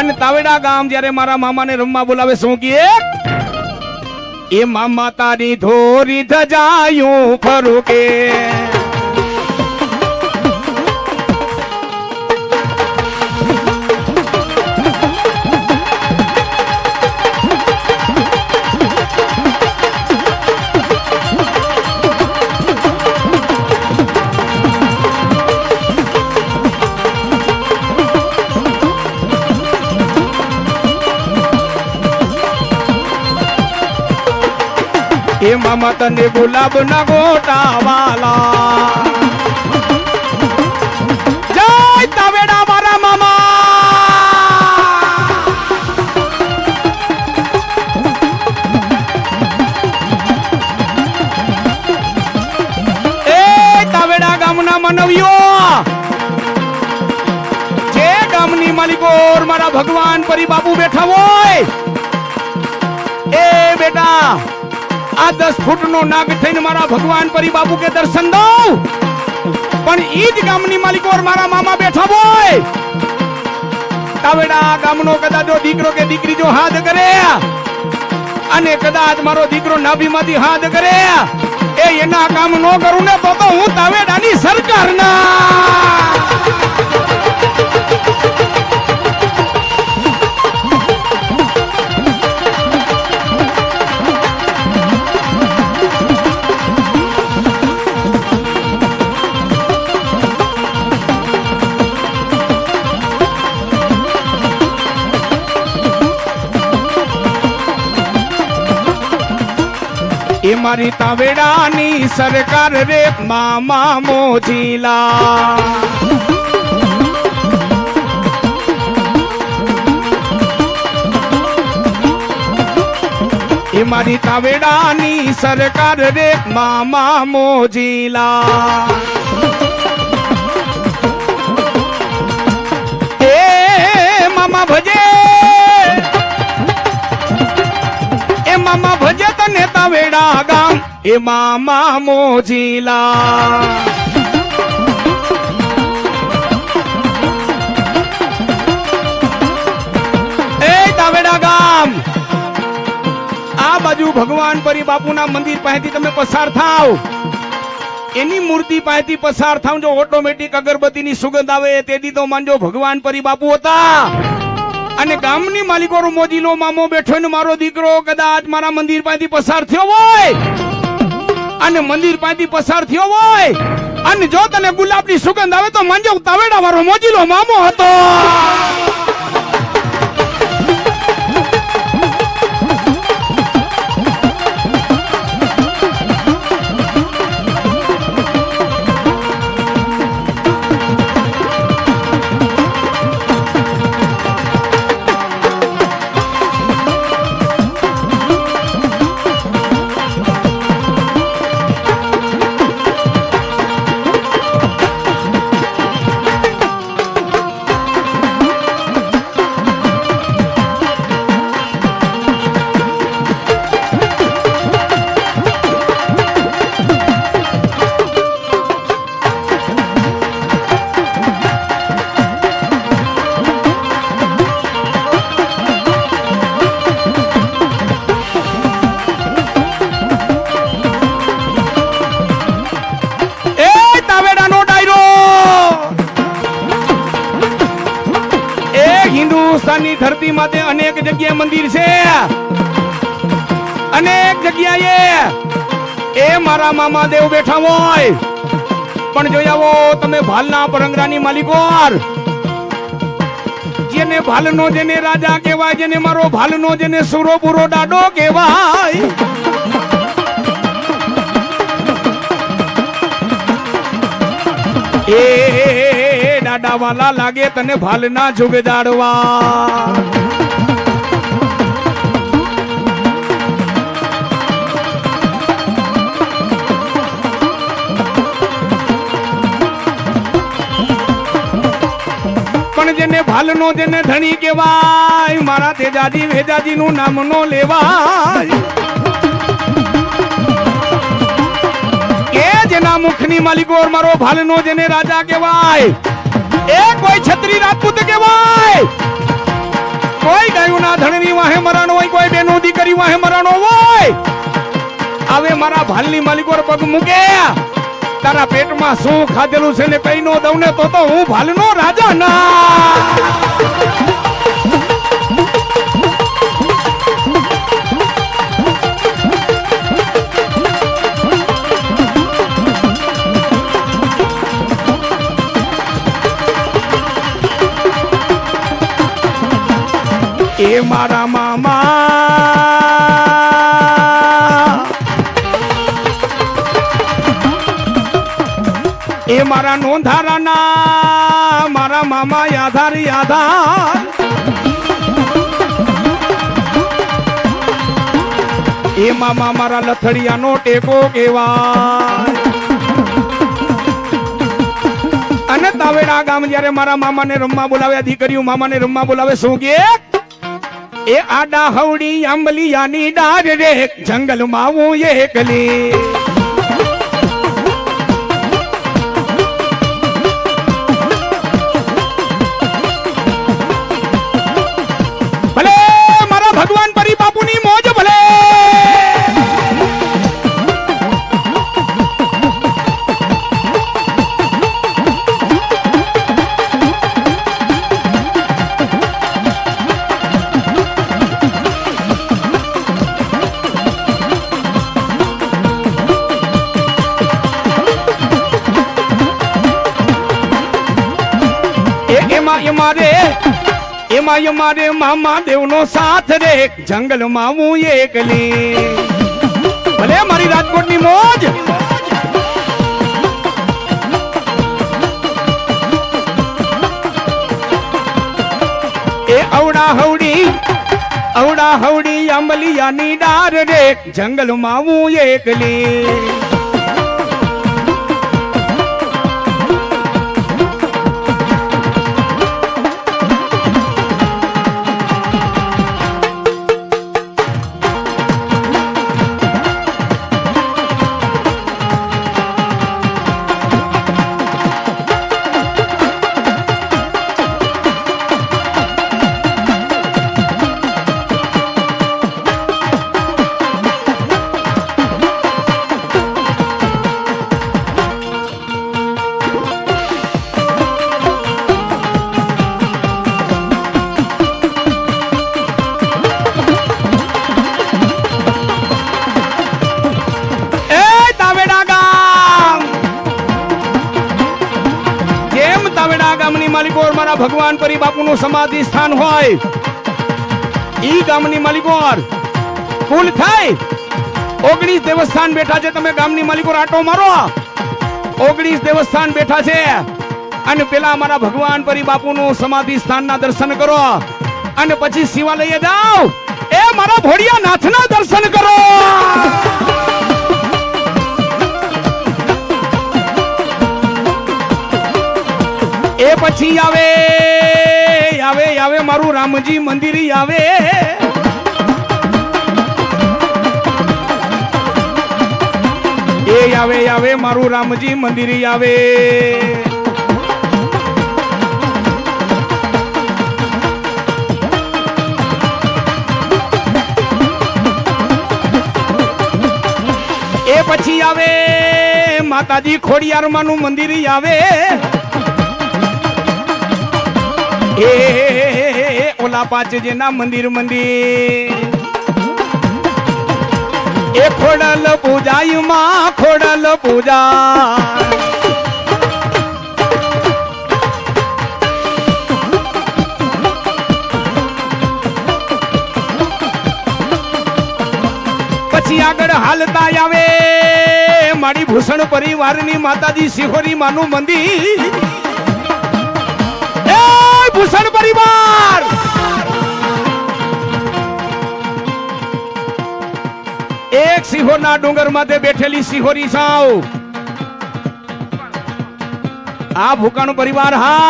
અને તાવેડા ગામ જ્યારે મારા મામાને રમવા બોલાવે, શું કીએ? એ મામા તારી ધોરી ધજાયું ફરું કે એ ને ગુલાબ ના ગોટા વાલા જય તાવેડા મારા મામા. એ તાવેડા ગામના માનવીઓ, જે ગામની માલિકો મારા ભગવાન પરી બાપુ બેઠા હોય, એ બેટા આ દસ ફૂટ નો નાગ થઈને મારા ભગવાન પરી બાબુ કે દર્શન દઉં. પણ ઈ જ ગામની માલિકો મારા મામા બેઠા હોય. તાવેડા ગામનો કદાચ દીકરો કે દીકરી જો હાથ કરે અને કદાચ મારો દીકરો નાભીમાંથી હાથ કરે એ એના કામ નો કરું ને તો તો હું તાવેડાની સરકારના એ મારી તાવેડાની સરકાર રે મામા મોજીલા. એ મારી તાવેડાની સરકાર રે મામા મોજીલા. એ મામા મોજીલા. એ તાવેડા ગામ, આ બાજુ ભગવાન પરી બાપુના મંદિર પાસેથી તમે પસાર થાવ. એની મૂર્તિ પાસેથી પસાર થાવ, જો ઓટોમેટિક અગરબત્તીની સુગંધ આવે, તેથી તો માનજો ભગવાન પરી બાપુ હતા. અને ગામની માલિકો મોજીલો મામો બેઠો ને મારો દીકરો કદાચ મારા મંદિર પાસેથી પસાર થયો હોય. અને મંદિર પાસેથી પસાર થયો હોય. અને જો તને ગુલાબની સુગંધ આવે તો માનજો તાવેડા વાળો મોજીલો મામો હતો. હિન્દુસ્તાનની ધરતી માટે અનેક જગ્યાએ મંદિર છે. અનેક જગ્યાએ એ મારા મામા દેવ બેઠા હોય. પણ જોઈ આવો, તમે ભાલના પરંગરાની માલિકોર. જેને ભાલનો જેને રાજા કહેવાય, જેને મારો ભાલનો જેને સુરો પૂરો ડાડો કહેવાય. એ દાડા લાગે તને ભાલના જુગ જાડવા. પણ જેને ભાલનો જેને ધણી કહેવાય, મારા તેજાજી વેજાજી નું નામ નો લેવાય. કે જેના મુખની માલિકો મારો ભાલનો જેને રાજા કહેવાય એ કોઈ છત્રી રાજપૂત કહેવાય કોઈ ગાયુના ધણની વાહે મરણ હોય, કોઈ બેનું દીકરી વાહે મરણ હોય. આવે મારા ભાલની માલિકોર પગ મૂકે તારા પેટમાં શું ખાધેલું છે ને કઈ નો દઉં ને તો તો હું ભાલનો રાજા ના. એ મારા મામા એ મારા નોંધારાના, મારા મામા આધાર આધાર. એ મામા મારા લથડિયાનો ટેકો કેવા અને તાવેડા ગામ જ્યારે મારા મામાને રમવા બોલાવે દીકરીઓ મામાને રમવા બોલાવે, શું કે? એ આડા હવડી આંબલિયાની ડાર રે. જંગલમાં હું એકલી. એમાં એમાં રે એમાં સાથ રે. જંગલમાં હું એકલી. ભલે મારી રાજકોટની મોજ. એ અવડા હવડી અવડા હવડી આંબલિયાની ડાર રે. જંગલમાં હું એકલી. ગામની માલિકો મારા ભગવાન પરી બાપુનું સમાધિ સ્થાન હોય. ઈ ગામની માલિકો કુલ થાય ઓગણીસ દેવસ્થાન બેઠા છે, તમે ગામની માલિકો આટો મારો. ઓગણીસ દેવસ્થાન બેઠા છે. અને પેલા અમારા ભગવાન પરી બાપુનું સમાધિ સ્થાનના દર્શન કરો. અને પછી શિવાલયે જાઓ. એ મારા ભોળિયા નાથના દર્શન કરો. પછી આવે આવે આવે, મારું રામજી મંદિર આવે. એ આવે આવે, મારું રામજી મંદિર આવે. એ પછી આવે, માતાજી ખોડિયારમાં નું મંદિર આવે. એ ઓલા પાંચ જેના મંદિર મંદિર. એ ખોડલ પૂજાયમાં ખોડલ પૂજા. પછી આગળ હાલતા આવે. મારી ભૂષણ પરિવારની માતાજી શિહોરી માનું મંદિર. ભૂષણ પરિવાર. એક સિંહોરના ડુંગર માથે બેઠેલી સિંહોરી સાવ. આ ભૂકાણું પરિવાર હા